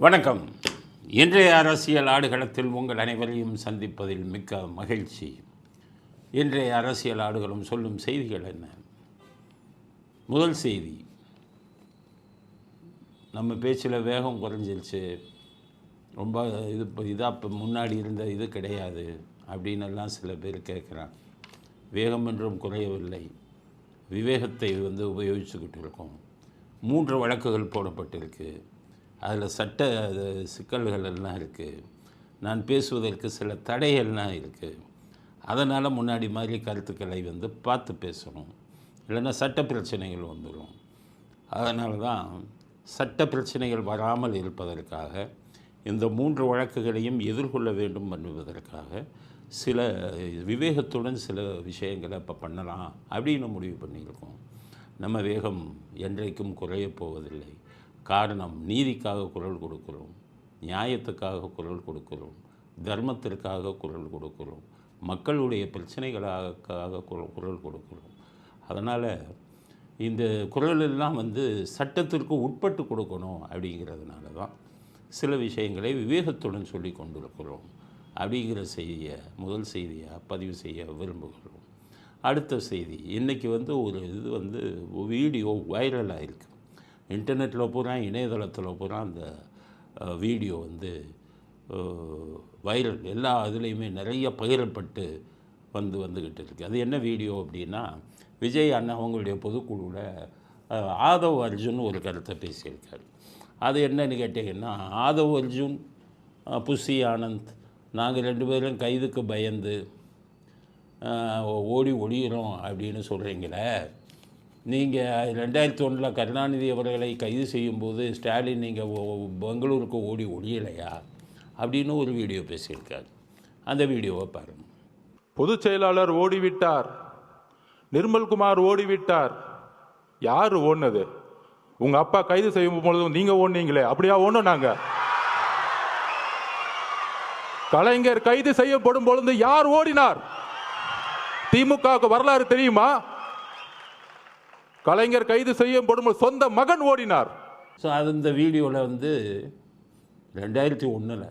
வணக்கம். இன்றைய அரசியல் ஆடுகளத்தில் உங்கள் அனைவரையும் சந்திப்பதில் மிக்க மகிழ்ச்சி. இன்றைய அரசியல் ஆடுகளும் சொல்லும் செய்திகள் என்ன? முதல் செய்தி. நம்ம பேச்சில் வேகம் குறைஞ்சிருச்சு. ரொம்ப இது இப்போ இதாக இப்போ முன்னாடி இருந்த இது கிடையாது அப்படின்னு எல்லாம் சில பேர் கேட்குறாங்க. வேகம் என்றும் குறையவில்லை. விவேகத்தை வந்து உபயோகிச்சுக்கிட்டு இருக்கோம். மூன்று வழக்குகள் போடப்பட்டிருக்கு. அதில் சட்ட சிக்கல்கள் எல்லாம் இருக்குது நான் பேசுவதற்கு சில தடைகள்லாம் இருக்குது அதனால் முன்னாடி மாதிரி கருத்துக்களை வந்து பார்த்து பேசணும். இல்லைன்னா சட்ட பிரச்சனைகள் வந்துடும் அதனால தான் சட்ட பிரச்சனைகள் வராமல் இருப்பதற்காக இந்த மூன்று வழக்குகளையும் எதிர்கொள்ள வேண்டும் என்பதற்காக சில விவேகத்துடன் சில விஷயங்களை இப்போ பண்ணலாம் அப்படின்னு முடிவு பண்ணியிருக்கோம். நம்ம வேகம் என்றைக்கும் குறைய போவதில்லை. காரணம் நீதிக்காக குரல் கொடுக்கிறோம் நியாயத்துக்காக குரல் கொடுக்கிறோம் தர்மத்திற்காக குரல் கொடுக்கிறோம் மக்களுடைய பிரச்சனைகளுக்காக குரல் குரல் கொடுக்கிறோம். அதனால் இந்த குரல் எல்லாம் வந்து சட்டத்திற்கு உட்பட்டு கொடுக்கணும் அப்படிங்கிறதுனால தான் சில விஷயங்களை விவேகத்துடன் சொல்லி கொண்டிருக்கிறோம் அப்படிங்கிற செய்தியை முதல் செய்தியாக பதிவு செய்ய விரும்புகிறோம். அடுத்த செய்தி இன்றைக்கி வந்து ஒரு இது வந்து வீடியோ வைரலாக இருக்குது இன்டர்நெட்டில் பூரா இணையதளத்தில் பூரா அந்த வீடியோ வந்து வைரல் எல்லா இதுலேயுமே நிறைய பகிரப்பட்டு வந்து வந்துக்கிட்டு இருக்குது அது என்ன வீடியோ அப்படின்னா விஜய் அண்ணா அவங்களுடைய பொதுக்குழுவில் ஆதவ் அர்ஜுன் ஒரு கருத்தை பேசியிருக்காரு. அது என்னன்னு கேட்டிங்கன்னா ஆதவ் அர்ஜுன் புஷி ஆனந்த் நாங்கள் ரெண்டு பேரும் கைதுக்கு பயந்து ஓடி ஒளியிறோம் அப்படின்னு சொல்கிறீங்களே நீங்கள் ரெண்டாயிரத்தி ஒன்றில் கருணாநிதி அவர்களை கைது செய்யும்போது ஸ்டாலின் நீங்கள் பெங்களூருக்கு ஓடி ஒழியலையா அப்படின்னு ஒரு வீடியோ பேசியிருக்காரு. அந்த வீடியோவை பாருங்கள் பொதுச் செயலாளர் ஓடிவிட்டார். நிர்மல்குமார் ஓடிவிட்டார். யார் ஓடினது? உங்கள் அப்பா கைது செய்யும் பொழுது நீங்கள் ஓடினீங்களே அப்படியா ஓடணும் நாங்கள் கலைஞர் கைது செய்யப்படும் பொழுது யார் ஓடினார்? திமுகவுக்கு வரலாறு தெரியுமா? கலைஞர் கைது செய்யப்படும் சொந்த மகன் ஓடினார். ஸோ அது இந்த வீடியோவில் வந்து ரெண்டாயிரத்தி ஒன்றில்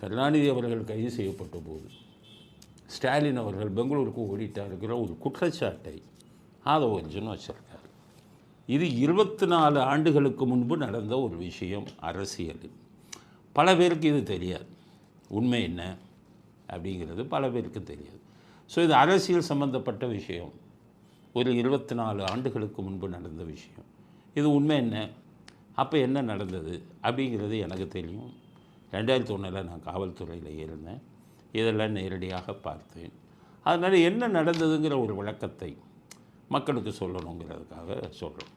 கருணாநிதி அவர்கள் கைது செய்யப்பட்ட போது ஸ்டாலின் அவர்கள் பெங்களூருக்கு ஓடிட்டாருங்கிற ஒரு குற்றச்சாட்டை ஆதவ அர்ஜுன் வச்சிருக்காரு. இது இருபத்தி நாலு ஆண்டுகளுக்கு முன்பு நடந்த ஒரு விஷயம் அரசியலில் பல பேருக்கு இது தெரியாது. உண்மை என்ன அப்படிங்கிறது பல பேருக்கு தெரியாது. ஸோ இது அரசியல் சம்பந்தப்பட்ட விஷயம். ஒரு இருபத்தி நாலு ஆண்டுகளுக்கு முன்பு நடந்த விஷயம். இது உண்மை என்ன? அப்போ என்ன நடந்தது? அப்படிங்கிறது எனக்கு தெரியும். ரெண்டாயிரத்தி ஒன்றில் நான் காவல்துறையில் இருந்தேன். இதெல்லாம் நேரடியாக பார்த்தேன். அதனால் என்ன நடந்ததுங்கிற ஒரு விளக்கத்தை மக்களுக்கு சொல்லணுங்கிறதுக்காக சொல்கிறோம்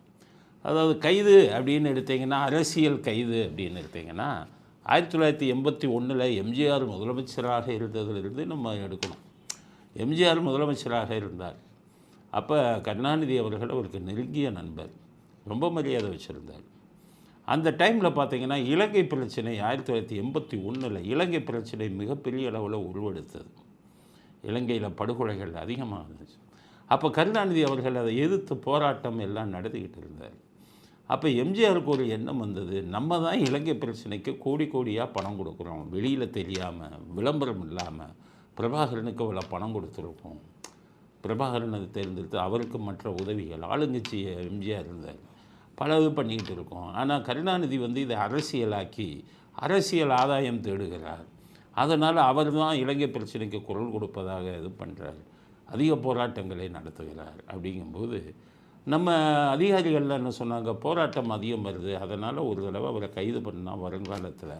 அதாவது கைது அப்படின்னு எடுத்தீங்கன்னா அரசியல் கைது அப்படின்னு எடுத்தீங்கன்னா ஆயிரத்தி தொள்ளாயிரத்தி எண்பத்தி ஒன்றில் எம்ஜிஆர் முதலமைச்சராக இருந்ததிலிருந்து நம்ம எடுக்கணும். எம்ஜிஆர் முதலமைச்சராக இருந்தார். அப்போ கருணாநிதி அவர்கள் அவருக்கு நெருங்கிய நண்பர். ரொம்ப மரியாதை வச்சுருந்தார். அந்த டைமில் பார்த்தீங்கன்னா இலங்கை பிரச்சனை ஆயிரத்தி தொள்ளாயிரத்தி எண்பத்தி ஒன்றில் இலங்கை பிரச்சனை மிகப்பெரிய அளவில் உருவெடுத்தது இலங்கையில் படுகொலைகள் அதிகமாக இருந்துச்சு. அப்போ கருணாநிதி அவர்கள் அதை எதிர்த்து போராட்டம் எல்லாம் நடத்திக்கிட்டு இருந்தார். அப்போ எம்ஜிஆருக்கு ஒரு எண்ணம் வந்தது நம்ம தான் இலங்கை பிரச்சனைக்கு கோடி கோடியாக பணம் கொடுக்குறோம். வெளியில் தெரியாமல் விளம்பரம் இல்லாமல் பிரபாகரனுக்கு இவ்வளோ பணம் கொடுத்துருக்கோம். பிரபாகரன் அதை தேர்ந்தெடுத்து அவருக்கு மற்ற உதவிகள் ஆளுங்கட்சி எம்ஜிஆர் இருந்தார். பல இது பண்ணிக்கிட்டு இருக்கோம். ஆனால் கருணாநிதி வந்து இதை அரசியலாக்கி அரசியல் ஆதாயம் தேடுகிறார். அதனால் அவர் தான் இலங்கை பிரச்சனைக்கு குரல் கொடுப்பதாக இது பண்ணுறார் அதிக போராட்டங்களை நடத்துகிறார் அப்படிங்கும்போது நம்ம அதிகாரிகள்லாம் என்ன சொன்னாங்க? போராட்டம் அதிகம் வருது. அதனால் ஒரு தடவை அவரை கைது பண்ணால் வருங்காலத்தில்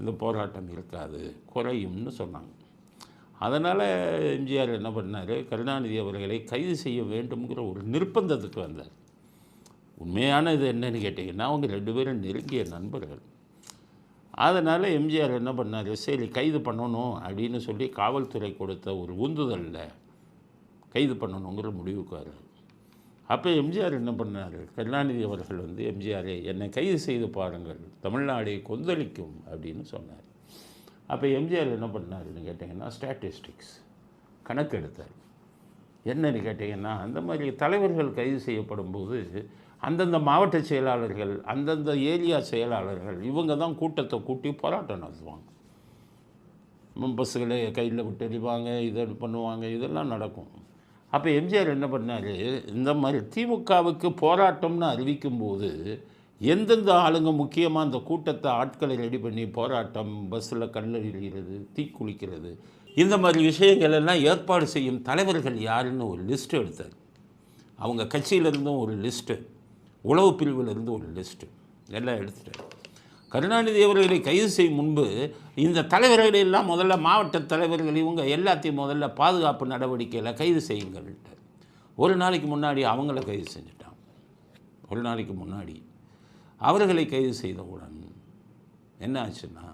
இந்த போராட்டம் இருக்காது குறையும்னு சொன்னாங்க. அதனால் எம்ஜிஆர் என்ன பண்ணார்? கருணாநிதி அவர்களை கைது செய்ய வேண்டும்ங்கிற ஒரு நிர்பந்தத்துக்கு வந்தார். உண்மையான இது என்னன்னு கேட்டிங்கன்னா அவங்க ரெண்டு பேரும் நெருங்கிய நண்பர்கள். அதனால் எம்ஜிஆர் என்ன பண்ணார்? சரி கைது பண்ணணும் அப்படின்னு சொல்லி காவல்துறை கொடுத்த ஒரு உந்துதலில் கைது பண்ணணுங்கிற முடிவுக்கு வர்றார் அப்போ எம்ஜிஆர் என்ன பண்ணார்? கருணாநிதி அவர்கள் வந்து எம்ஜிஆரை என்னை கைது செய்து பாருங்கள். தமிழ்நாடை கொந்தளிக்கும் அப்படின்னு சொன்னார். அப்போ எம்ஜிஆர் என்ன பண்ணாருன்னு கேட்டிங்கன்னா ஸ்டாட்டிஸ்டிக்ஸ் கணக்கெடுத்தார் என்னன்னு கேட்டிங்கன்னா அந்த மாதிரி தலைவர்கள் கைது செய்யப்படும் போது அந்தந்த மாவட்ட செயலாளர்கள் அந்தந்த ஏரியா செயலாளர்கள் இவங்க தான் கூட்டத்தை கூட்டி போராட்டம் நடத்துவாங்க. பஸ்ஸுகளை கையில் விட்டு எறிவாங்க இதை பண்ணுவாங்க இதெல்லாம் நடக்கும். அப்போ எம்ஜிஆர் என்ன பண்ணார்? இந்த மாதிரி திமுகவுக்கு போராட்டம்னு அறிவிக்கும்போது எந்தெந்த ஆளுங்க முக்கியமாக அந்த கூட்டத்தை ஆட்களை ரெடி பண்ணி போராட்டம் பஸ்ஸில் கல்லறிகிறது தீக்குளிக்கிறது இந்த மாதிரி விஷயங்கள் எல்லாம் ஏற்பாடு செய்யும் தலைவர்கள் யாருன்னு ஒரு லிஸ்ட் எடுத்தார். அவங்க கட்சியிலிருந்தும் ஒரு லிஸ்ட்டு உளவு பிரிவிலிருந்து ஒரு லிஸ்ட்டு எல்லாம் எடுத்துட்டார். கருணாநிதி அவர்களை கைது செய்யும் முன்பு இந்த தலைவர்களை எல்லாம் முதல்ல மாவட்ட தலைவர்கள் இவங்க எல்லாத்தையும் முதல்ல பாதுகாப்பு நடவடிக்கையில் கைது செய்யுங்கள்ட்டு ஒரு நாளைக்கு முன்னாடி அவங்கள கைது செஞ்சுட்டான். ஒரு நாளைக்கு முன்னாடி அவர்களை கைது செய்தவுடன் என்ன ஆச்சுன்னா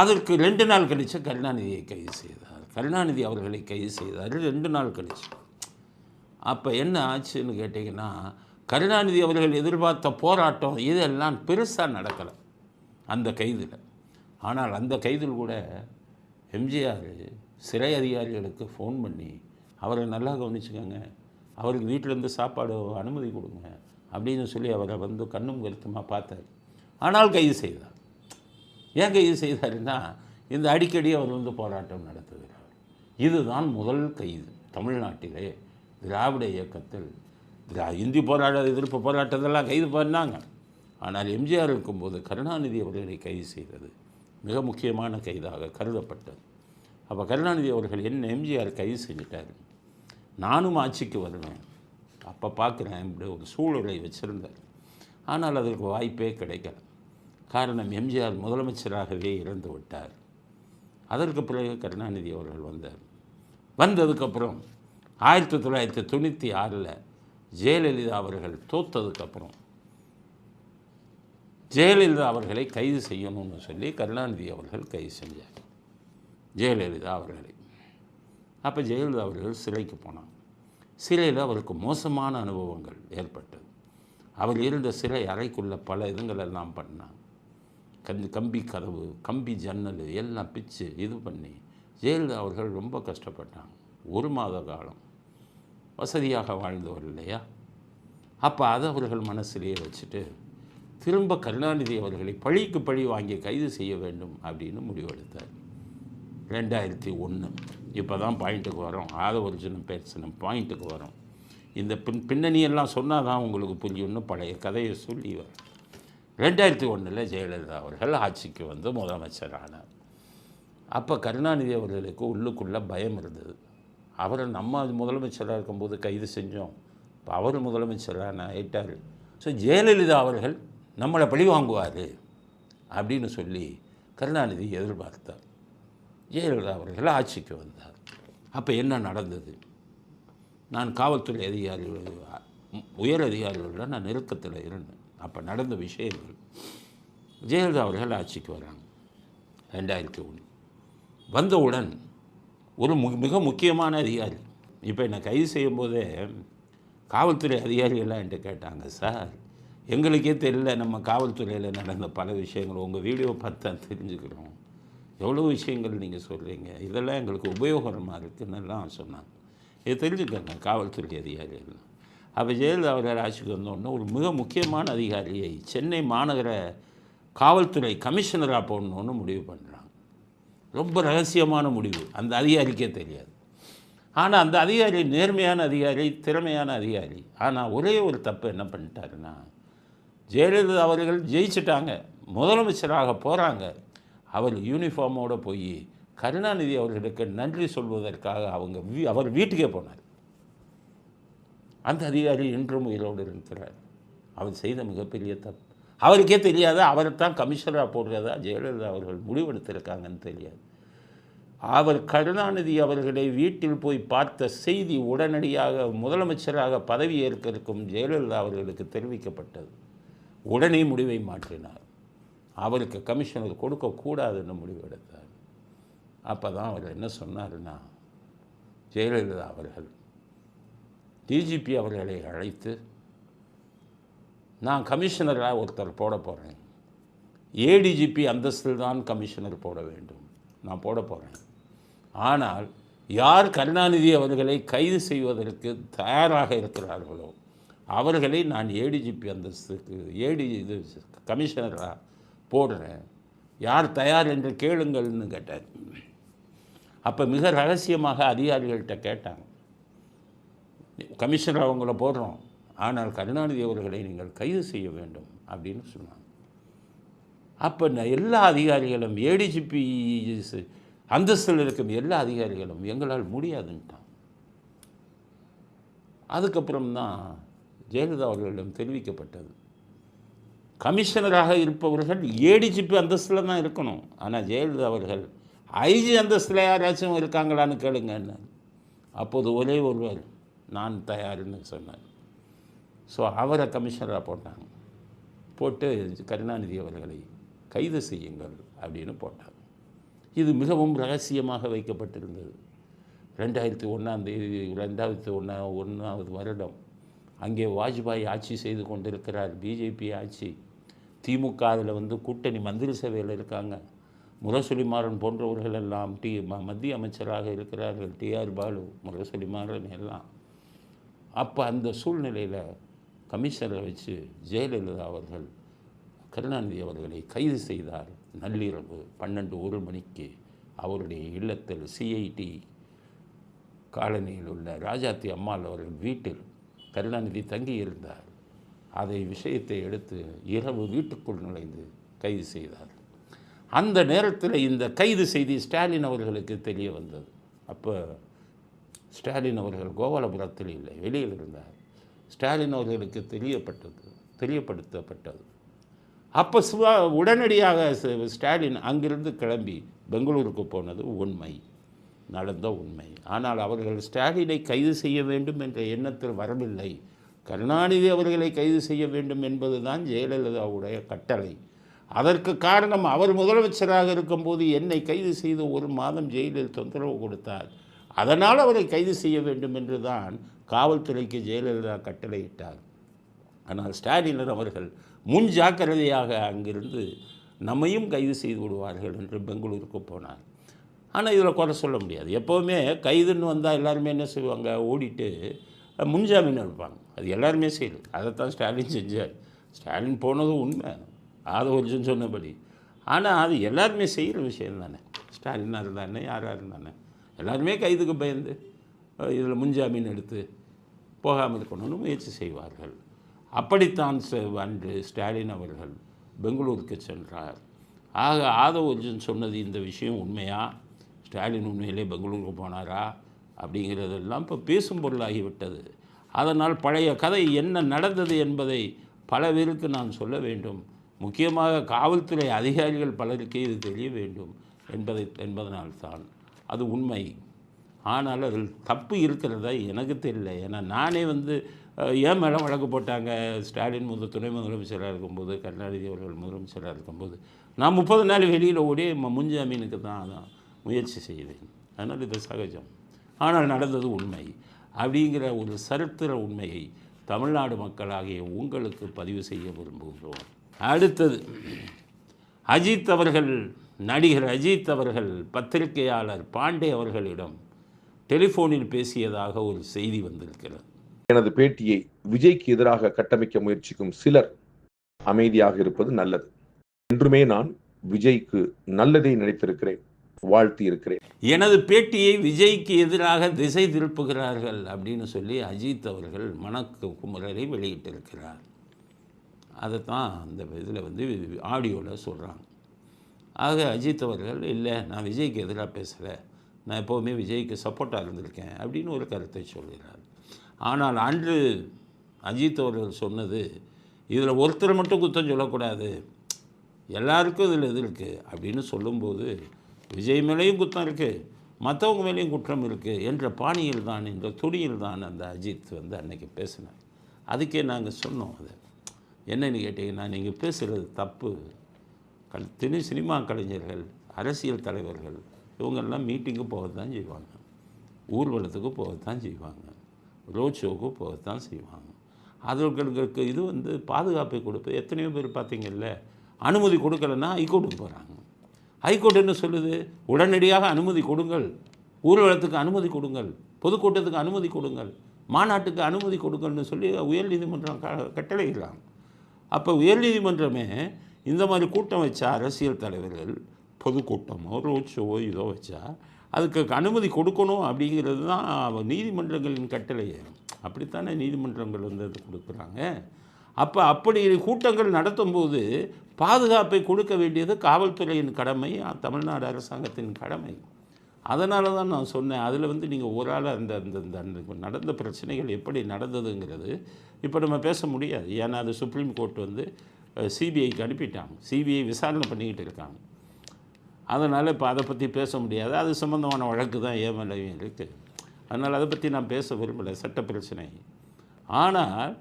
அதற்கு ரெண்டு நாள் கழித்து கருணாநிதியை கைது செய்தார். கருணாநிதி அவர்களை கைது செய்தார். ரெண்டு நாள் கழித்து அப்போ என்ன ஆச்சுன்னு கேட்டிங்கன்னா கருணாநிதி அவர்கள் எதிர்பார்த்த போராட்டம் இதெல்லாம் பெருசாக நடக்கலை அந்த கைதில். ஆனால் அந்த கைதில் கூட எம்ஜிஆர் சிறை அதிகாரிகளுக்கு ஃபோன் பண்ணி அவரை நல்லா கவனிச்சுக்கோங்க. அவருக்கு வீட்டிலேருந்து சாப்பாடு அனுமதி கொடுங்க. அப்படின்னு சொல்லி அவரை வந்து கண்ணும் கருத்துமாக பார்த்தார். ஆனால் கைது செய்தார். ஏன் கைது செய்தாருன்னா இந்த அடிக்கடி அவர் வந்து போராட்டம் நடத்துகிறார். இதுதான் முதல் கைது தமிழ்நாட்டிலே திராவிட இயக்கத்தில். திரா- இந்தி போராட்ட எதிர்ப்பு போராட்டத்தெல்லாம் கைது பண்ணாங்க. ஆனால் எம்ஜிஆர் இருக்கும்போது கருணாநிதி அவர்களை கைது செய்தது மிக முக்கியமான கைதாக கருதப்பட்டது. அப்போ கருணாநிதி அவர்கள் என்ன எம்ஜிஆர் கைது செஞ்சிட்டார்? நானும் ஆட்சிக்கு வருவேன். அப்போ பார்க்குறேன் இப்படி ஒரு சூழலை வச்சுருந்தார். ஆனால் அதற்கு வாய்ப்பே கிடைக்கல. காரணம் எம்ஜிஆர் முதலமைச்சராகவே இறந்து விட்டார். அதற்கு பிறகு கருணாநிதி அவர்கள் வந்தார். வந்ததுக்கப்புறம் ஆயிரத்தி தொள்ளாயிரத்தி தொண்ணூற்றி ஆறில் ஜெயலலிதா அவர்கள் தோத்ததுக்கப்புறம் ஜெயலலிதா அவர்களை கைது செய்யணும்னு சொல்லி கருணாநிதி அவர்கள் கைது செஞ்சார். ஜெயலலிதா அவர்களை. அப்போ ஜெயலலிதா அவர்கள் சிறைக்கு போனாங்க. சிறையில் அவருக்கு மோசமான அனுபவங்கள் ஏற்பட்டது. அவர் இருந்த சிறை அறைக்குள்ளே பல இதுங்கள் எல்லாம் பண்ணாங்க கம்பி கம்பி கதவு கம்பி ஜன்னல் எல்லாம் பிச்சு இது பண்ணி ஜெயலலிதா அவர்கள் ரொம்ப கஷ்டப்பட்டாங்க. ஒரு மாத காலம். வசதியாக வாழ்ந்தவர் இல்லையா? அப்போ அதை அவர்கள் மனசிலேயே வச்சுட்டு திரும்ப கருணாநிதி அவர்களை பழிக்கு பழி வாங்கி கைது செய்ய வேண்டும் அப்படின்னு முடிவெடுத்தார். ரெண்டாயிரத்தி ஒன்று. இப்போ தான் பாயிண்ட்டுக்கு வரோம். ஆத பேர் பேசணும் பாயிண்ட்டுக்கு வரோம். இந்த பின் பின்னணியெல்லாம் சொன்னால் தான் உங்களுக்கு புரியும்னு பழைய கதையை சொல்லி வரும். ரெண்டாயிரத்தி ஒன்றில் ஜெயலலிதா அவர்கள் ஆட்சிக்கு வந்து முதலமைச்சரானார் அப்போ கருணாநிதி அவர்களுக்கு உள்ளுக்குள்ளே பயம் இருந்தது. அவரை நம்ம முதலமைச்சராக இருக்கும்போது கைது செஞ்சோம். இப்போ அவர் முதலமைச்சரான ஆயிட்டார். ஸோ ஜெயலலிதா அவர்கள் நம்மளை பழி வாங்குவார் அப்படின்னு சொல்லி கருணாநிதி எதிர்பார்த்தார். ஜெயலலிதா அவர்கள் ஆட்சிக்கு வந்தார். அப்போ என்ன நடந்தது? நான் காவல்துறை அதிகாரிகள் உயர் அதிகாரிகளோட நான் நெருக்கத்தில் இருந்தேன். அப்போ நடந்த விஷயங்கள். ஜெயலலிதா அவர்கள் ஆட்சிக்கு வராங்க. ரெண்டாயிரத்தி ஒன்று. வந்தவுடன் ஒரு மு மிக முக்கியமான அதிகாரி. இப்போ என்னை கைது செய்யும் போதே காவல்துறை அதிகாரிகள்லாம் என்கிட்ட கேட்டாங்க சார் எங்களுக்கே தெரியல நம்ம காவல்துறையில் நடந்த பல விஷயங்கள். உங்கள் வீடியோ பார்த்தா தெரிஞ்சுக்கிறோம். எவ்வளோ விஷயங்கள் நீங்கள் சொல்கிறீங்க இதெல்லாம் எங்களுக்கு உபயோகரமாக இருக்குன்னுலாம் சொன்னாங்க. இது தெரிஞ்சுக்கோங்க காவல்துறை அதிகாரிகள். அப்போ ஜெயலலிதா ஆட்சிக்கு வந்தோடனே ஒரு மிக முக்கியமான அதிகாரியை சென்னை மாநகர காவல்துறை கமிஷனராக போடணுன்னு முடிவு பண்ணுறாங்க ரொம்ப ரகசியமான முடிவு. அந்த அதிகாரிக்கே தெரியாது. ஆனால் அந்த அதிகாரி நேர்மையான அதிகாரி திறமையான அதிகாரி. ஆனால் ஒரே ஒரு தப்பு என்ன பண்ணிட்டாருன்னா ஜெயலலிதா அவர்கள் ஜெயிச்சிட்டாங்க. முதலமைச்சராக போகிறாங்க அவர் யூனிஃபார்மோடு போய் கருணாநிதி அவர்களுக்கு நன்றி சொல்வதற்காக அவங்க வீ அவர் வீட்டுக்கே போனார். அந்த அதிகாரி இன்றும் உயிரோடு இருக்கிறார். அவர் செய்த மிகப்பெரிய தப்பு அவருக்கே தெரியாத அவரை தான் கமிஷனராக போடுறதா ஜெயலலிதா அவர்கள் முடிவெடுத்திருக்காங்கன்னு தெரியாது. அவர் கருணாநிதி அவர்களை வீட்டில் போய் பார்த்த செய்தி உடனடியாக முதலமைச்சராக பதவி ஏற்க இருக்கும் ஜெயலலிதா அவர்களுக்கு தெரிவிக்கப்பட்டது. உடனே முடிவை மாற்றினார். அவருக்கு கமிஷனர் கொடுக்கக்கூடாதுன்னு முடிவெடுத்தார் அப்போ தான் அவர் என்ன சொன்னாருன்னா ஜெயலலிதா அவர்கள் டிஜிபி அவர்களை அழைத்து நான் கமிஷனராக ஒருத்தர் போட போகிறேன் ஏடிஜிபி அந்தஸ்தில் தான் கமிஷனர் போட வேண்டும். நான் போட போகிறேன் ஆனால் யார் கருணாநிதி அவர்களை கைது செய்வதற்கு தயாராக இருக்கிறார்களோ அவர்களை நான் ஏடிஜிபி அந்தஸ்துக்கு ஏடி இது கமிஷனராக போடுறேன். யார் தயார் என்று கேளுங்கள்னு கேட்டார். அப்போ மிக ரகசியமாக அதிகாரிகள்கிட்ட கேட்டாங்க. கமிஷனர் அவங்கள போடுறோம். ஆனால் கருணாநிதி அவர்களை நீங்கள் கைது செய்ய வேண்டும் அப்படின்னு சொன்னாங்க. அப்போ நான் எல்லா அதிகாரிகளும் ஏடிஜிபி அந்தஸ்தில் இருக்கும் எல்லா அதிகாரிகளும் எங்களால் முடியாதுன்ட்டான் அதுக்கப்புறம் தான் ஜெயலலிதா அவர்களிடம் தெரிவிக்கப்பட்டது. கமிஷனராக இருப்பவர்கள் ஏடிஜிபி அந்தஸ்தில் தான் இருக்கணும். ஆனால் ஜெயலலிதா அவர்கள் ஐஜி அந்தஸ்தில் யாராச்சும் இருக்காங்களான்னு கேளுங்கன்னு அப்போது ஒரே ஒருவர் நான் தயார்னு சொன்னார். ஸோ அவரை கமிஷனராக போட்டாங்க. போட்டு கருணாநிதி அவர்களை கைது செய்யுங்கள் அப்படின்னு போட்டாங்க. இது மிகவும் ரகசியமாக வைக்கப்பட்டிருந்தது. ரெண்டாயிரத்தி ஒன்றாம் தேதி ரெண்டாயிரத்தி ஒன்றா ஒன்றாவது வருடம் அங்கே வாஜ்பாய் ஆட்சி செய்து கொண்டிருக்கிறார். பிஜேபி ஆட்சி திமுக அதில் வந்து கூட்டணி மந்திரி சபையில் இருக்காங்க. முரசொலிமாறன் போன்றவர்கள் எல்லாம் டி ம- மத்திய அமைச்சராக இருக்கிறார்கள். டிஆர் பாலு முரசொலிமாறன் எல்லாம். அப்போ அந்த சூழ்நிலையில் கமிஷனரை வச்சு ஜெயலலிதா அவர்கள் கருணாநிதி அவர்களை கைது செய்தார். நள்ளிரவு பன்னெண்டு ஒரு மணிக்கு அவருடைய இல்லத்தில் சிஐடி காலனியில் உள்ள ராஜாத்தி அம்மாள் அவர்கள் வீட்டில் கருணாநிதி தங்கியிருந்தார். அதை விஷயத்தை எடுத்து இரவு வீட்டுக்குள் நுழைந்து கைது செய்தார். அந்த நேரத்தில் இந்த கைது செய்தி ஸ்டாலின் அவர்களுக்கு தெரிய வந்தது. அப்போ ஸ்டாலின் அவர்கள் கோபாலபுரத்தில் இல்லை வெளியில் இருந்தார். ஸ்டாலின் அவர்களுக்கு தெரியப்பட்டது தெரியப்படுத்தப்பட்டது. அப்போ சிவா உடனடியாக ஸ்டாலின் அங்கிருந்து கிளம்பி பெங்களூருக்கு போனது உண்மை நடந்த உண்மை. ஆனால் அவர்கள் ஸ்டாலினை கைது செய்ய வேண்டும் என்ற எண்ணத்தில் வரவில்லை. கருணாநிதி அவர்களை கைது செய்ய வேண்டும் என்பதுதான் ஜெயலலிதாவுடைய கட்டளை. அதற்கு காரணம் அவர் முதலமைச்சராக இருக்கும்போது என்னை கைது செய்து ஒரு மாதம் ஜெயிலில் தொந்தரவு கொடுத்தார். அதனால் அவரை கைது செய்ய வேண்டும் என்று தான் காவல்துறைக்கு ஜெயலலிதா கட்டளையிட்டார். ஆனால் ஸ்டாலினர் அவர்கள் முன் ஜாக்கிரதையாக அங்கிருந்து நம்மையும் கைது செய்து விடுவார்கள் என்று பெங்களூருக்கு போனார். ஆனால் இதில் குறை சொல்ல முடியாது. எப்போவுமே கைதுன்னு வந்தால் எல்லாருமே என்ன செய்வாங்க? ஓடிட்டு முன்ஜாமீன் எடுப்பாங்க அது எல்லாருமே செய்யல. அதைத்தான் ஸ்டாலின் செஞ்சார். ஸ்டாலின் போனதும் உண்மை. ஆதவர்ஜன் சொன்னபடி. ஆனால் அது எல்லாருமே செய்கிற விஷயம் தானே. ஸ்டாலினாக இருந்தானே யாராக இருந்தானே எல்லாருமே கைதுக்கு பயந்து இதில் முன்ஜாமீன் எடுத்து போகாமல் இருக்கணும்னு முயற்சி செய்வார்கள். அப்படித்தான் அன்று ஸ்டாலின் அவர்கள் பெங்களூருக்கு சென்றார். ஆக ஆதவ அர்ஜுன் சொன்னது இந்த விஷயம் உண்மையா? ஸ்டாலின் உண்மையிலே பெங்களூருக்கு போனாரா? அப்படிங்கிறதெல்லாம் இப்போ பேசும் பொருளாகிவிட்டது. அதனால் பழைய கதை என்ன நடந்தது என்பதை பல பேருக்கு நான் சொல்ல வேண்டும். முக்கியமாக காவல்துறை அதிகாரிகள் பலருக்கு இது தெரிய வேண்டும் என்பதை என்பதனால்தான். அது உண்மை. ஆனால் அதில் தப்பு இருக்கிறதா எனக்கு தெரியல. ஏன்னா நானே வந்து ஏன் மேலே வழக்கு போட்டாங்க? ஸ்டாலின் முத துணை முதலமைச்சராக இருக்கும்போது கருணாநிதி அவர்கள் முதலமைச்சராக இருக்கும்போது. நான் முப்பது நாள் வெளியில் ஓடி ம- முன்ஜாமீனுக்கு தான் அதான் முயற்சி செய்வேன் அதனால் இது சகஜம். ஆனால் நடந்தது உண்மை. அப்படிங்கிற ஒரு சரித்திர உண்மையை தமிழ்நாடு மக்களாகிய உங்களுக்கு பதிவு செய்ய விரும்புகிறோம். அடுத்தது அஜித் அவர்கள் நடிகர் அஜித் அவர்கள் பத்திரிகையாளர் பாண்டே அவர்களிடம் டெலிஃபோனில் பேசியதாக ஒரு செய்தி வந்திருக்கிறது. எனது பேட்டியை விஜய்க்கு எதிராக கட்டமைக்க முயற்சிக்கும் சிலர் அமைதியாக இருப்பது நல்லது. என்றுமே நான் விஜய்க்கு நல்லதை நினைத்திருக்கிறேன். வாழ்த்தி இருக்கிறேன் எனது பேட்டியை விஜய்க்கு எதிராக திசை திருப்புகிறார்கள் அப்படின்னு சொல்லி அஜித் அவர்கள் மனக்கு குமுறலை வெளியிட்டிருக்கிறார். அதைத்தான் அந்த இதில் வந்து ஆடியோவில் சொல்கிறாங்க. ஆக அஜித் அவர்கள் இல்லை நான் விஜய்க்கு எதிராக பேசலை. நான் எப்போவுமே விஜய்க்கு சப்போர்ட்டாக இருந்திருக்கேன் அப்படின்னு ஒரு கருத்தை சொல்கிறார். ஆனால் அன்று அஜித் அவர்கள் சொன்னது இதில் ஒருத்தர் மட்டும் குத்தம் சொல்லக்கூடாது எல்லாருக்கும் இதில் இது இருக்குது அப்படின்னு சொல்லும்போது விஜய் மேலேயும் குற்றம் இருக்குது மற்றவங்க மேலேயும் குற்றம் இருக்குது என்ற பாணியில் தான் என்ற துணியில் தான் அந்த அஜித் வந்து அன்னைக்கு பேசினார். அதுக்கே நாங்கள் சொன்னோம் அதை. என்னென்னு கேட்டிங்கன்னா நீங்கள் பேசுகிறது தப்பு. கல் திணி சினிமா கலைஞர்கள் அரசியல் தலைவர்கள் இவங்கெல்லாம் மீட்டிங்கு போகத்தான் செய்வாங்க. ஊர்வலத்துக்கு போகத்தான் செய்வாங்க. ரோட் ஷோவுக்கு போகத்தான் செய்வாங்க. அதற்கு இது வந்து பாதுகாப்பை கொடுப்பது. எத்தனையோ பேர் பார்த்தீங்கல்ல அனுமதி கொடுக்கலன்னா ஹைகோர்ட்டுக்கு போகிறாங்க ஹைகோர்ட் என்ன சொல்லுது? உடனடியாக அனுமதி கொடுங்கள். ஊர்வலத்துக்கு அனுமதி கொடுங்கள். பொதுக்கூட்டத்துக்கு அனுமதி கொடுங்கள். மாநாட்டுக்கு அனுமதி கொடுங்கள்னு சொல்லி உயர்நீதிமன்றம் க கட்டளையிடலாம். அப்போ உயர்நீதிமன்றமே இந்த மாதிரி கூட்டம் வச்சா அரசியல் தலைவர்கள் பொதுக்கூட்டமோ ரோட் ஷோவோ இதோ வச்சா அதுக்கு அனுமதி கொடுக்கணும் அப்படிங்கிறது தான் நீதிமன்றங்களின் கட்டளையே. அப்படித்தானே நீதிமன்றங்கள் வந்து அது கொடுக்குறாங்க? அப்போ அப்படி கூட்டங்கள் நடத்தும்போது பாதுகாப்பை கொடுக்க வேண்டியது காவல்துறையின் கடமை தமிழ்நாடு அரசாங்கத்தின் கடமை. அதனால தான் நான் சொன்னேன். அதில் வந்து நீங்கள் ஒரு ஆள் அந்த அந்த அந்த நடந்த பிரச்சனைகள் எப்படி நடந்ததுங்கிறது இப்போ நம்ம பேச முடியாது. ஏன்னா அது சுப்ரீம் கோர்ட் வந்து சிபிஐக்கு அனுப்பிட்டாங்க. சிபிஐ விசாரணை பண்ணிக்கிட்டு இருக்காங்க. அதனால் இப்போ அதை பற்றி பேச முடியாது. அது சம்மந்தமான வழக்கு தான் ஏமலையும் இருக்குது அதனால் அதை பற்றி நான் பேச விரும்பலை. சட்ட பிரச்சனை. ஆனால்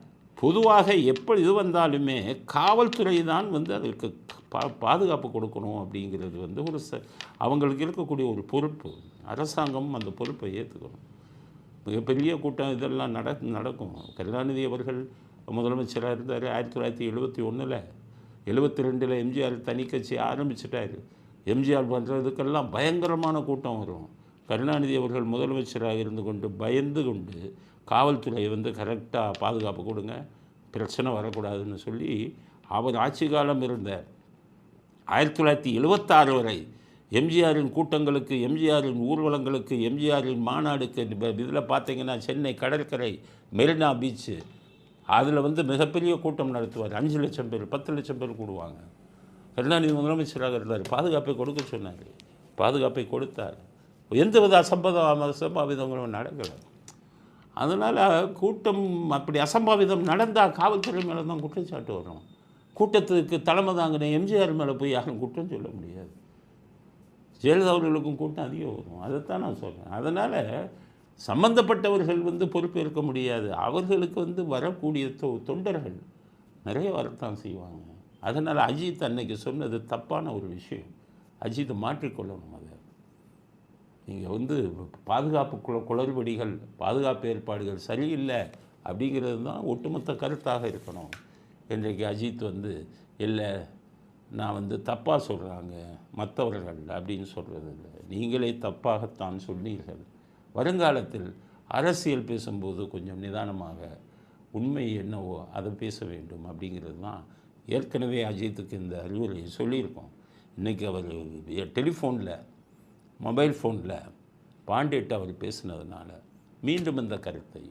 பொதுவாக எப்படி இது வந்தாலுமே காவல்துறை தான் வந்து அதற்கு பா பாதுகாப்பு கொடுக்கணும் அப்படிங்கிறது வந்து ஒரு ச அவங்களுக்கு இருக்கக்கூடிய ஒரு பொறுப்பு. அரசாங்கம் அந்த பொறுப்பை ஏற்றுக்கணும் மிகப்பெரிய கூட்டம் இதெல்லாம் நட நடக்கும். கருணாநிதி அவர்கள் முதலமைச்சராக இருந்தார் ஆயிரத்தி தொள்ளாயிரத்தி எழுபத்தி ஒன்றில் எழுபத்தி ரெண்டில் எம்ஜிஆர் தனி கட்சி ஆரம்பிச்சிட்டாரு. எம்ஜிஆர் பண்ணுறதுக்கெல்லாம் பயங்கரமான கூட்டம் வரும். கருணாநிதி அவர்கள் முதலமைச்சராக இருந்து கொண்டு பயந்து கொண்டு காவல்துறை வந்து கரெக்டாக பாதுகாப்பு கொடுங்க பிரச்சனை வரக்கூடாதுன்னு சொல்லி அவர் ஆட்சி காலம் இருந்த ஆயிரத்தி தொள்ளாயிரத்தி எழுபத்தாறு வரை எம்ஜிஆரின் கூட்டங்களுக்கு எம்ஜிஆரின் ஊர்வலங்களுக்கு எம்ஜிஆரின் மாநாடுக்கு இதில் பார்த்தீங்கன்னா சென்னை கடற்கரை மெரினா பீச்சு அதில் வந்து மிகப்பெரிய கூட்டம் நடத்துவார். அஞ்சு லட்சம் பேர் பத்து லட்சம் பேர் கூடுவாங்க. கருணாநிதி முதலமைச்சராக இருந்தார். பாதுகாப்பை கொடுக்க சொன்னார். பாதுகாப்பை கொடுத்தார். எந்த வித அசம்பத அசம்பாவிதங்களும் நடக்கலை. அதனால் கூட்டம் அப்படி அசம்பாவிதம் நடந்தால் காவல்துறை மேலே தான் குற்றச்சாட்டு வரும். கூட்டத்துக்கு தலைமை தாங்கின எம்ஜிஆர் மேலே போய் யாரும் குற்றம் சொல்ல முடியாது. ஜெயலலிதா அவர்களுக்கும் கூட்டம் அதிகம் வரும். அதைத்தான் நான் சொல்கிறேன் அதனால் சம்பந்தப்பட்டவர்கள் வந்து பொறுப்பேற்க முடியாது. அவர்களுக்கு வந்து வரக்கூடிய தொ தொண்டர்கள் நிறைய வரத்தான் செய்வாங்க. அதனால் அஜித் அன்னைக்கு சொன்னது தப்பான ஒரு விஷயம். அஜித்தை மாற்றிக்கொள்ளணும் அதை. நீங்கள் வந்து பாதுகாப்பு குள குளறுபடிகள் பாதுகாப்பு ஏற்பாடுகள் சரியில்லை அப்படிங்கிறது தான் ஒட்டுமொத்த கருத்தாக இருக்கணும். இன்றைக்கு அஜித் வந்து இல்லை நான் வந்து தப்பாக சொல்கிறாங்க மற்றவர்கள் அப்படின்னு சொல்கிறது இல்லை. நீங்களே தப்பாகத்தான் சொன்னீர்கள். வருங்காலத்தில் அரசியல் பேசும்போது கொஞ்சம் நிதானமாக உண்மை என்னவோ அதை பேச வேண்டும் அப்படிங்கிறது தான் ஏற்கனவே அஜித்துக்கு இந்த அறிவுரையை சொல்லியிருக்கோம். இன்றைக்கி அவர் டெலிஃபோனில் மொபைல் ஃபோனில் பாண்டேட் அவர் பேசினதுனால மீண்டும் இந்த கருத்தை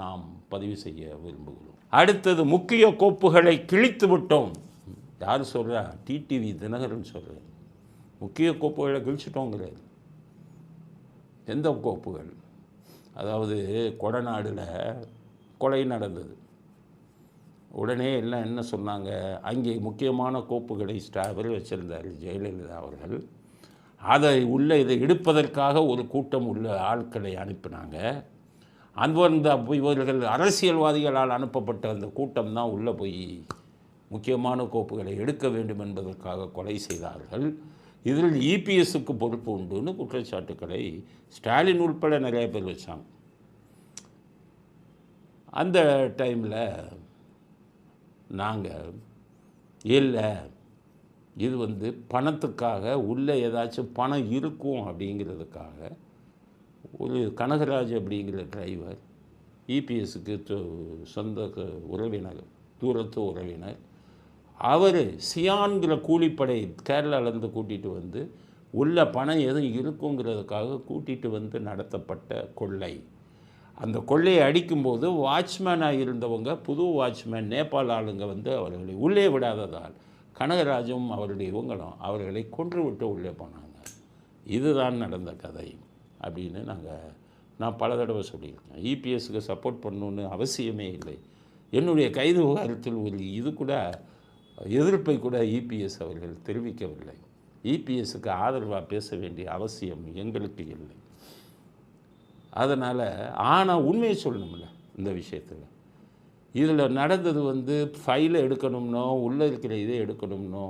நாம் பதிவு செய்ய விரும்புகிறோம். அடுத்தது முக்கிய கோப்புகளை கிழித்து விட்டோம். யார் சொல்கிறா டிடிவி தினகரன் சொல்கிறார் முக்கிய கோப்புகளை கிழிச்சிட்டோங்கிறார் எந்த கோப்புகள்? அதாவது கொடநாடில் கொலை நடந்தது. உடனே எல்லாம் என்ன சொன்னாங்க? அங்கே முக்கியமான கோப்புகளை ஸ்டாஃபில் வச்சுருந்தார் ஜெயலலிதா அவர்கள். அதை உள்ளே இதை எடுப்பதற்காக ஒரு கூட்டம் உள்ள ஆட்களை அனுப்பினாங்க. அந்த இவர்கள் அரசியல்வாதிகளால் அனுப்பப்பட்ட அந்த கூட்டம் தான் உள்ளே போய் முக்கியமான கோப்புகளை எடுக்க வேண்டும் என்பதற்காக கொலை செய்தார்கள். இதில் இபிஎஸ்க்கு பொறுப்பு உண்டுன்னு குற்றச்சாட்டுக்களை ஸ்டாலின் உட்பட நிறைய பேர் வச்சாங்க. அந்த டைமில் நாங்கள் இல்லை இது வந்து பணத்துக்காக உள்ளே ஏதாச்சும் பணம் இருக்கும் அப்படிங்கிறதுக்காக ஒரு கனகராஜ் அப்படிங்கிற டிரைவர் இபிஎஸ்க்கு சொந்த உறவினர் தூரத்து உறவினர் அவர் சியான்கிற கூலிப்படை கேரளாவிலேருந்து கூட்டிகிட்டு வந்து உள்ள பணம் எதுவும் இருக்குங்கிறதுக்காக கூட்டிகிட்டு வந்து நடத்தப்பட்ட கொள்ளை. அந்த கொள்ளையை அடிக்கும்போது வாட்ச்மேனாக இருந்தவங்க புது வாட்ச்மேன் நேபாள ஆளுங்க வந்து அவர்களை உள்ளே விடாததால் கனகராஜும் அவருடைய இவங்களும் அவர்களை கொன்று விட்டு உள்ளே போனாங்க. இதுதான் நடந்த கதை அப்படின்னு நாங்கள் நான் பல தடவை சொல்லியிருக்கேன். இபிஎஸ்க்கு சப்போர்ட் பண்ணணுன்னு அவசியமே இல்லை. என்னுடைய கைது விவகாரத்தில் ஒரு இது கூட எதிர்ப்பை கூட இபிஎஸ் அவர்கள் தெரிவிக்கவில்லை. இபிஎஸ்க்கு ஆதரவாக பேச வேண்டிய அவசியம் எங்களுக்கு இல்லை. அதனால் ஆனால் உண்மையை சொல்லணும்ல இந்த விஷயத்தில். இதில் நடந்தது வந்து ஃபைலை எடுக்கணும்னோ உள்ளே இருக்கிற இதை எடுக்கணும்னோ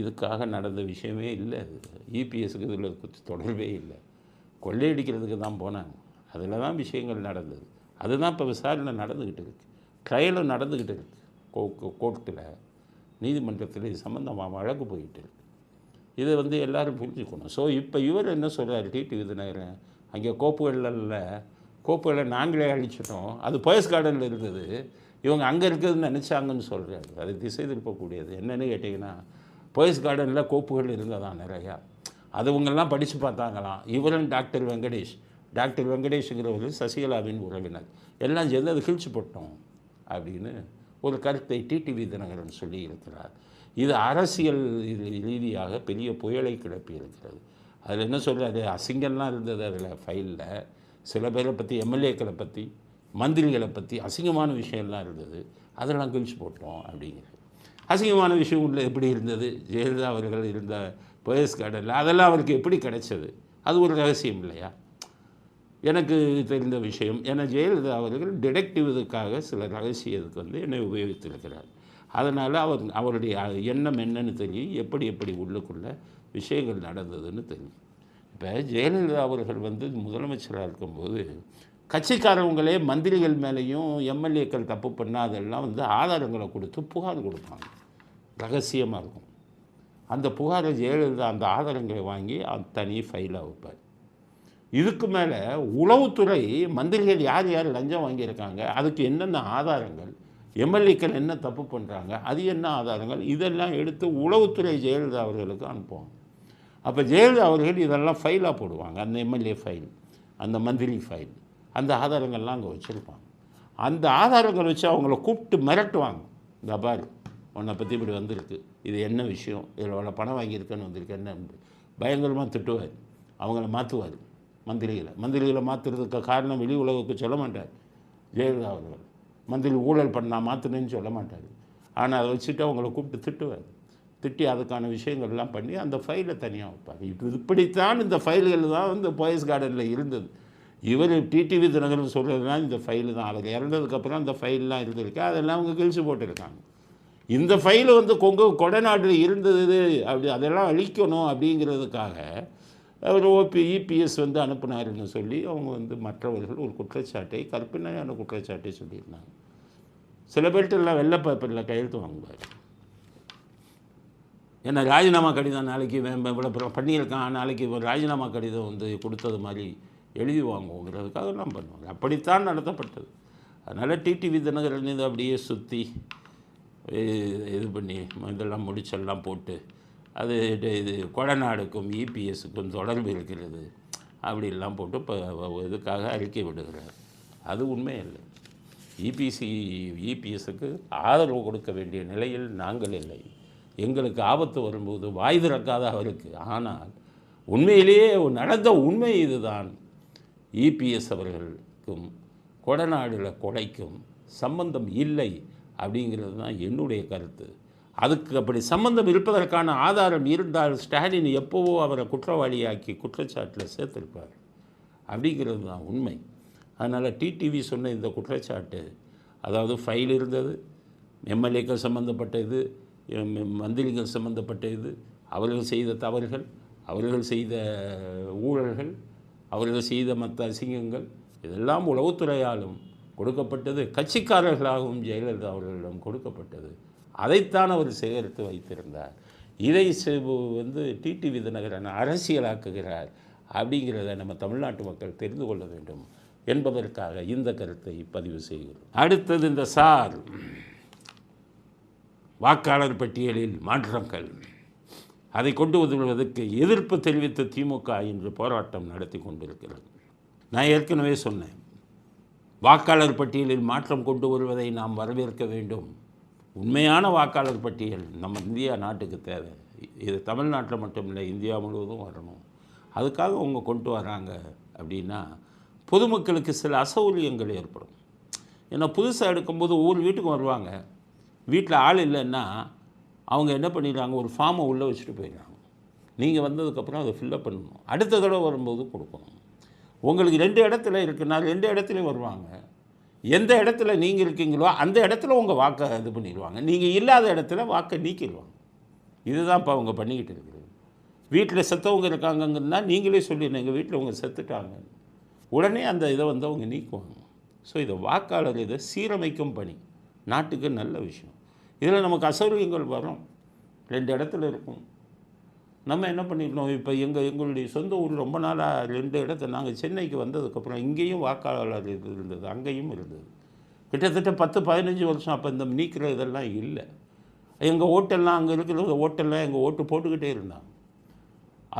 இதுக்காக நடந்த விஷயமே இல்லை அது. இபிஎஸ்க்கு இதில் தொடர்பே இல்லை. கொள்ளையடிக்கிறதுக்கு தான் போனாங்க. அதில் தான் விஷயங்கள் நடந்தது. அதுதான் இப்போ விசாரணை நடந்துக்கிட்டு இருக்கு. ட்ரையலும் நடந்துக்கிட்டு இருக்கு. கோ கோர்ட்டில் நீதிமன்றத்தில் இது சம்மந்தமாக வழக்கு போயிட்டு இருக்கு. இதை வந்து எல்லோரும் புரிஞ்சுக்கணும். ஸோ இப்போ இவர் என்ன சொல்கிறார் டிடி விதிநகரன் அங்கே கோப்புகளில் கோப்புகளை நாங்களே அழிச்சிட்டோம். அது போயஸ் கார்டனில் இருந்தது. இவங்க அங்கே இருக்கிறதுன்னு நினச்சாங்கன்னு சொல்கிறாரு அது திசை திருப்பக்கூடியது. என்னென்னு கேட்டிங்கன்னா பயஸ் கார்டனில் கோப்புகள் இருந்ததான் நிறையா. அது இவங்கெல்லாம் படித்து பார்த்தாங்களாம். இவரும் டாக்டர் வெங்கடேஷ். டாக்டர் வெங்கடேஷுங்கிறவர் சசிகலாவின் உறவினர். எல்லாம் சேர்ந்து அது கிழிச்சு போட்டோம் அப்படின்னு ஒரு கருத்தை டிடிவி தினகரன் சொல்லி இருக்கிறார். இது அரசியல் ரீதியாக பெரிய புயலை கிளப்பி இருக்கிறது அதில் என்ன சொல்கிறாரு அசிங்கம்லாம் இருந்தது அதில் ஃபைலில். சில பேரை பற்றி எம்எல்ஏக்களை பற்றி மந்திரிகளை பற்றி அசிங்கமான விஷயம்லாம் இருந்தது. அதெல்லாம் கிழிச்சு போட்டோம் அப்படிங்கிறது அசிங்கமான விஷயம் உள்ள எப்படி இருந்தது? ஜெயலலிதா அவர்கள் இருந்த போயஸ் கார்டனில் அதெல்லாம் அவருக்கு எப்படி கிடைச்சது? அது ஒரு ரகசியம் இல்லையா? எனக்கு தெரிந்த விஷயம் ஏன்னா ஜெயலலிதா அவர்கள் டிடெக்டிவதுக்காக சில ரகசியத்துக்கு வந்து என்னை உபயோகித்திருக்கிறார். அதனால் அவர் அவருடைய எண்ணம் என்னன்னு தெரியும் எப்படி எப்படி உள்ளுக்குள்ளே விஷயங்கள் நடந்ததுன்னு தெரியும். இப்போ ஜெயலலிதா அவர்கள் வந்து முதலமைச்சராக இருக்கும்போது கட்சிக்காரவங்களே மந்திரிகள் மேலேயும் எம்எல்ஏக்கள் தப்பு பண்ணால் அதெல்லாம் வந்து ஆதாரங்களை கொடுத்து புகார் கொடுப்பாங்க. ரகசியமாக இருக்கும். அந்த புகாரை ஜெயலலிதா அந்த ஆதாரங்களை வாங்கி தனி ஃபைலாக வைப்பார். இதுக்கு மேலே உளவுத்துறை மந்திரிகள் யார் யார் லஞ்சம் வாங்கியிருக்காங்க அதுக்கு என்னென்ன ஆதாரங்கள் எம்எல்ஏக்கள் என்ன தப்பு பண்ணுறாங்க அது என்ன ஆதாரங்கள் இதெல்லாம் எடுத்து உளவுத்துறை ஜெயலலிதா அவர்களுக்கு அனுப்புவாங்க. அப்போ ஜெயலலிதா அவர்கள் இதெல்லாம் ஃபைலாக போடுவாங்க. அந்த எம்எல்ஏ ஃபைல் அந்த மந்திரி ஃபைல் அந்த ஆதாரங்கள்லாம் அங்கே வச்சுருப்பாங்க. அந்த ஆதாரங்கள் வச்சு அவங்கள கூப்பிட்டு மிரட்டுவாங்க. இந்த பாரு உன்னை பற்றி இப்படி வந்திருக்கு. இது என்ன விஷயம்? இதில் எவ்வளோ பணம் வாங்கியிருக்கேன்னு வந்திருக்கு. என்ன? பயங்கரமாக திட்டுவார். அவங்கள மாற்றுவார் மந்திரிகளை. மந்திரிகளை மாற்றுறதுக்கு காரணம் வெளி உலகுக்கு சொல்ல மாட்டார் ஜெயலலிதா அவர்கள். மந்திரி ஊழல் பண்ணால் மாற்றினேன்னு சொல்ல மாட்டார். ஆனால் அதை வச்சுட்டு அவங்கள கூப்பிட்டு திட்டுவார். திட்டி அதுக்கான விஷயங்கள்லாம் பண்ணி அந்த ஃபைலை தனியாக வைப்பார் இது இப்படித்தான் இந்த ஃபைல்கள் தான் வந்து போயஸ் கார்டனில் இருந்தது. இவர் டிடிவி தினகரன் சொல்கிறதுனா இந்த ஃபைலு தான். அதில் இறந்ததுக்கப்புறம் அந்த ஃபைல்லாம் இருந்திருக்கு. அதெல்லாம் அவங்க கிழிச்சு போட்டிருக்காங்க. இந்த ஃபைல் வந்து கொங்கு கொடநாட்டில் இருந்தது அப்படி அதெல்லாம் அழிக்கணும் அப்படிங்கிறதுக்காக அவர் ஓபி இபிஎஸ் வந்து அனுப்புனாருன்னு சொல்லி அவங்க வந்து மற்றவர்கள் ஒரு குற்றச்சாட்டை கற்பனையான குற்றச்சாட்டை சொல்லியிருந்தாங்க. சில பேர்ட்டெல்லாம் வெள்ளை பேப்பரில் கையெழுத்து வாங்குவார். ஏன்னா ராஜினாமா கடிதம் நாளைக்கு இவ்வளோ பண்ணியிருக்கான் நாளைக்கு ராஜினாமா கடிதம் வந்து கொடுத்தது மாதிரி எழுதி வாங்குவோங்கிறதுக்காக நான் பண்ணுவாங்க. அப்படித்தான் நடத்தப்பட்டது. அதனால் டிடிவி தினகரன் இதை அப்படியே சுற்றி இது பண்ணி இதெல்லாம் முடிச்செல்லாம் போட்டு அது இது கொடநாடுக்கும் இபிஎஸுக்கும் தொடர்பு இருக்கிறது. அப்படிலாம் போட்டு இப்போ இதுக்காக அறிக்கை விடுகிறார். அது உண்மை இல்லை இபிசி இபிஎஸுக்கு ஆதரவு கொடுக்க வேண்டிய நிலையில் நாங்கள் இல்லை. எங்களுக்கு ஆபத்து வரும்போது வாய் திறக்காத அவருக்கு. ஆனால் உண்மையிலேயே நடந்த உண்மை இதுதான். இபிஎஸ் அவர்களுக்கும் கொடநாடுல கொலைக்கும் சம்பந்தம் இல்லை அப்படிங்கிறது தான் என்னுடைய கருத்து. அதுக்கு அப்படி சம்பந்தம் இருப்பதற்கான ஆதாரம் இருந்தால் ஸ்டாலின் எப்போவோ அவரை குற்றவாளியாக்கி குற்றச்சாட்டில் சேர்த்துருப்பார். அப்படிங்கிறது தான் உண்மை. அதனால் டிடிவி சொன்ன இந்த குற்றச்சாட்டு அதாவது ஃபைல் இருந்தது எம்எல்ஏக்கள் சம்மந்தப்பட்ட இது மந்திரிகள் சம்பந்தப்பட்ட இது. அவர்கள் செய்த தவறுகள் அவர்கள் செய்த ஊழல்கள் அவர்கள் செய்த மற்ற அசிங்கங்கள் இதெல்லாம் உளவுத்துறையாலும் கொடுக்கப்பட்டது. கட்சிக்காரர்களாகவும் ஜெயலலிதா அவர்களிடம் கொடுக்கப்பட்டது. அதைத்தான் அவர் சேகரித்து வைத்திருந்தார். இதை வந்து டிடிவி விதநகரன் அரசியலாக்குகிறார் அப்படிங்கிறத நம்ம தமிழ்நாட்டு மக்கள் தெரிந்து கொள்ள வேண்டும் என்பதற்காக இந்த கருத்தை பதிவு செய்கிறோம். அடுத்தது இந்த சார். வாக்காளர் பட்டியலில் மாற்றங்கள். அதை கொண்டு வருவதற்கு எதிர்ப்பு தெரிவித்த திமுக இன்று போராட்டம் நடத்தி கொண்டிருக்கிறது. நான் ஏற்கனவே சொன்னேன். வாக்காளர் பட்டியலில் மாற்றம் கொண்டு வருவதை நாம் வரவேற்க வேண்டும். உண்மையான வாக்காளர் பட்டியல் நம்ம இந்தியா நாட்டுக்கு தேவை. இது தமிழ்நாட்டில் மட்டும் இல்லை இந்தியா முழுவதும் வரணும். அதுக்காக அவங்க கொண்டு வராங்க அப்படின்னா பொதுமக்களுக்கு சில அசௌகரியங்கள் ஏற்படும். ஏன்னா புதுசாக எடுக்கும்போது ஒவ்வொரு வீட்டுக்கும் வருவாங்க. வீட்டில் ஆள் இல்லைன்னா அவங்க என்ன பண்ணிடுறாங்க? ஒரு ஃபார்மை உள்ளே வச்சுட்டு போயிடுறாங்க. நீங்கள் வந்ததுக்கப்புறம் அதை ஃபில்லப் பண்ணணும். அடுத்த தடவை வரும்போது கொடுக்கணும். உங்களுக்கு ரெண்டு இடத்துல இருக்குன்னா ரெண்டு இடத்துலையும் வருவாங்க. எந்த இடத்துல நீங்கள் இருக்கீங்களோ அந்த இடத்துல உங்கள் வாக்கை இது பண்ணிடுவாங்க. நீங்கள் இல்லாத இடத்துல வாக்கை நீக்கிடுவாங்க. இதுதான் இப்போ அவங்க பண்ணிக்கிட்டு இருக்குது வீட்டில் செத்தவங்க இருக்காங்கங்கன்னா நீங்களே சொல்லிடுங்க எங்கள் வீட்டில் அவங்க செத்துட்டாங்க. உடனே அந்த இதை வந்து அவங்க நீக்குவாங்க. ஸோ இதை வாக்காளர் இதை சீரமைக்கும் பணி. நாட்டுக்கு நல்ல விஷயம். இதில் நமக்கு அசௌரியங்கள் வரும். ரெண்டு இடத்துல இருக்கும். நம்ம என்ன பண்ணிடணும் இப்போ எங்கள் எங்களுடைய சொந்த ஊர் ரொம்ப நாளாக ரெண்டு இடத்த நாங்கள் சென்னைக்கு வந்ததுக்கப்புறம் இங்கேயும் வாக்காளர் இது இருந்தது அங்கேயும் இருந்தது. கிட்டத்தட்ட பத்து பதினஞ்சு வருஷம் அப்போ இந்த நீக்கிற இதெல்லாம் இல்லை. எங்கள் ஓட்டெல்லாம் அங்கே இருக்கிற ஓட்டெல்லாம் எங்கள் ஓட்டு போட்டுக்கிட்டே இருந்தாங்க.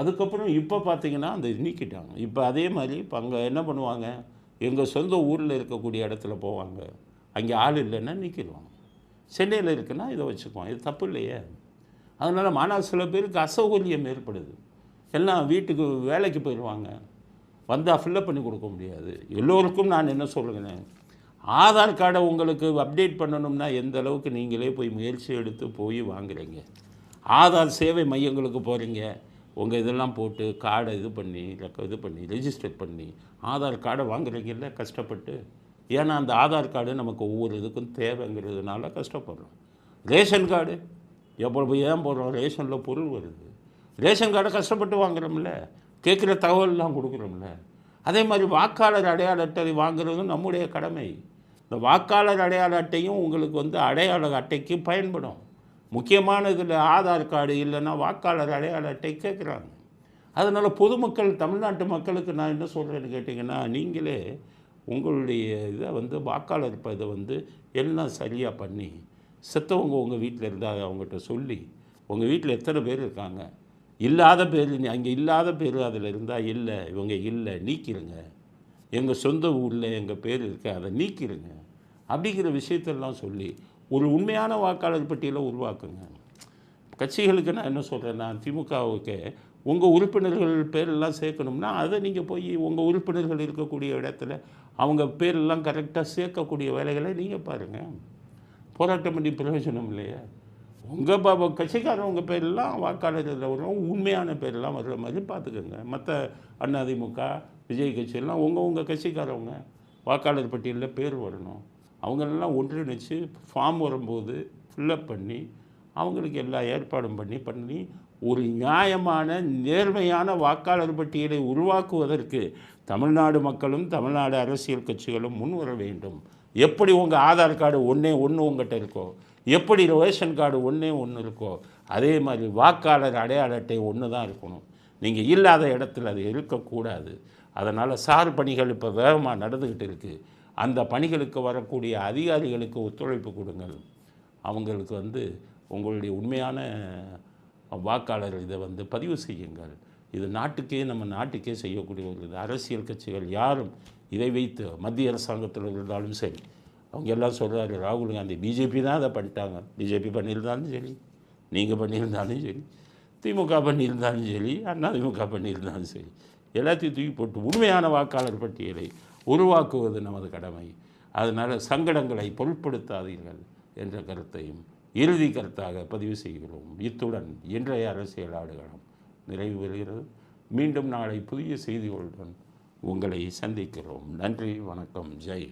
அதுக்கப்புறம் இப்போ பார்த்தீங்கன்னா அந்த நீக்கிட்டாங்க. இப்போ அதே மாதிரி இப்போ அங்கே என்ன பண்ணுவாங்க? எங்கள் சொந்த ஊரில் இருக்கக்கூடிய இடத்துல போவாங்க. அங்கே ஆள் இல்லைன்னா நீக்கிடுவாங்க. சென்னையில் இருக்குன்னா இதை வச்சுக்குவோம். இது தப்பு இல்லையே. அதனால் மாணவர் சில பேருக்கு அசௌகரியம் ஏற்படுது. எல்லாம் வீட்டுக்கு வேலைக்கு போயிடுவாங்க. வந்தால் ஃபில்லப் பண்ணி கொடுக்க முடியாது. எல்லோருக்கும் நான் என்ன சொல்லுகிறேன்? ஆதார் கார்டை உங்களுக்கு அப்டேட் பண்ணணும்னா எந்த அளவுக்கு நீங்களே போய் முயற்சி எடுத்து போய் வாங்குறீங்க? ஆதார் சேவை மையங்களுக்கு போகிறீங்க உங்கள் இதெல்லாம் போட்டு கார்டை இது பண்ணி ரெக்க- இது பண்ணி ரெஜிஸ்டர் பண்ணி ஆதார் கார்டை வாங்குறீங்கல்ல கஷ்டப்பட்டு? ஏன்னா அந்த ஆதார் கார்டு நமக்கு ஒவ்வொரு இதுக்கும் தேவைங்கிறதுனால கஷ்டப்படுறோம். ரேஷன் கார்டு எவ்வளவு ஏன் போடுறோம்? ரேஷனில் பொருள் வருது. ரேஷன் கார்டை கஷ்டப்பட்டு வாங்குறோம்ல. கேட்குற தகவல்லாம் கொடுக்குறோம்ல. அதே மாதிரி வாக்காளர் அடையாள அட்டை வாங்குறதும் நம்முடைய கடமை. இந்த வாக்காளர் அடையாள அட்டையும் உங்களுக்கு வந்து அடையாள அட்டைக்கு பயன்படும். முக்கியமான இதில் ஆதார் கார்டு இல்லைன்னா வாக்காளர் அடையாள அட்டை கேட்குறாங்க. அதனால் பொதுமக்கள் தமிழ்நாட்டு மக்களுக்கு நான் என்ன சொல்கிறேன்னு கேட்டிங்கன்னா நீங்களே உங்களுடைய இதை வந்து வாக்காளர் இதை வந்து எல்லாம் சரியாக பண்ணி செத்தவங்க உங்கள் வீட்டில் இருந்தால் அவங்ககிட்ட சொல்லி உங்கள் வீட்டில் எத்தனை பேர் இருக்காங்க? இல்லாத பேர் அங்கே இல்லாத பேர் அதில் இருந்தால் இல்லை இவங்க இல்லை நீக்கிருங்க. எங்கள் சொந்த ஊரில் எங்கள் பேர் இருக்கு அதை நீக்கிருங்க. அப்படிங்கிற விஷயத்தெல்லாம் சொல்லி ஒரு உண்மையான வாக்காளர் பட்டியலை உருவாக்குங்க. கட்சிகளுக்கு நான் என்ன சொல்கிறேன் நான் திமுகவுக்கு உங்கள் உறுப்பினர்கள் பேரெல்லாம் சேர்க்கணும்னா அதை நீங்கள் போய் உங்கள் உறுப்பினர்கள் இருக்கக்கூடிய இடத்துல அவங்க பேரெல்லாம் கரெக்டாக சேர்க்கக்கூடிய வேலைகளை நீங்கள் பாருங்கள் போராட்டம் பண்ணி பிரயோஜனம் இல்லையா. உங்கள் பாபா கட்சிக்காரவங்க பேரெல்லாம் வாக்காளர்கள் வரும் உண்மையான பேரெல்லாம் வர்ற மாதிரி பார்த்துக்கோங்க. மற்ற அதிமுக விஜய் கட்சியெல்லாம் உங்கள் உங்கள் கட்சிக்காரவங்க வாக்காளர் பட்டியலில் பேர் வரணும். அவங்களெல்லாம் ஒன்றிணைச்சு ஃபார்ம் வரும்போது ஃபில்லப் பண்ணி அவங்களுக்கு எல்லா ஏற்பாடும் பண்ணி பண்ணி ஒரு நியாயமான நேர்மையான வாக்காளர் பட்டியலை உருவாக்குவதற்கு தமிழ்நாடு மக்களும் தமிழ்நாடு அரசியல் கட்சிகளும் முன்வர வேண்டும். எப்படி உங்கள் ஆதார் கார்டு ஒன்றே ஒன்று உங்கள்கிட்ட இருக்கோ எப்படி ரேஷன் கார்டு ஒன்றே ஒன்று இருக்கோ அதே மாதிரி வாக்காளர் அடையாள அட்டை ஒன்று தான் இருக்கணும். நீங்கள் இல்லாத இடத்துல அது இருக்கக்கூடாது. அதனால் சார் பணிகள் இப்போ வேகமாக நடந்துக்கிட்டு இருக்குது அந்த பணிகளுக்கு வரக்கூடிய அதிகாரிகளுக்கு ஒத்துழைப்பு கொடுங்கள். அவங்களுக்கு வந்து உங்களுடைய உண்மையான வாக்காளர் இதை வந்து பதிவு செய்யுங்கள். இது நாட்டுக்கே நம்ம நாட்டுக்கே செய்யக்கூடிய ஒரு இது. அரசியல் கட்சிகள் யாரும் இதை வைத்து மத்திய அரசாங்கத்தில் இருந்தாலும் சரி அவங்க எல்லாம் சொல்கிறாரு ராகுல் காந்தி பிஜேபி தான் அதை பண்ணிட்டாங்க. பிஜேபி பண்ணியிருந்தாலும் சரி நீங்கள் பண்ணியிருந்தாலும் சரி திமுக பண்ணியிருந்தாலும் சரி அண்ணா திமுக பண்ணியிருந்தாலும் சரி எல்லாத்தையும் தூக்கி போட்டு உண்மையான வாக்காளர் பட்டியலை உருவாக்குவது நமது கடமை. அதனால் சங்கடங்களை பொருட்படுத்தாதீர்கள் என்ற கருத்தையும் இறுதி கருத்தாக பதிவு செய்கிறோம். இத்துடன் இன்றைய அரசியல் ஆடுகளம் நிறைவு பெறுகிறது. மீண்டும் நாளை புதிய செய்திகளுடன் உங்களை சந்திக்கிறோம். நன்றி வணக்கம் ஜெய்.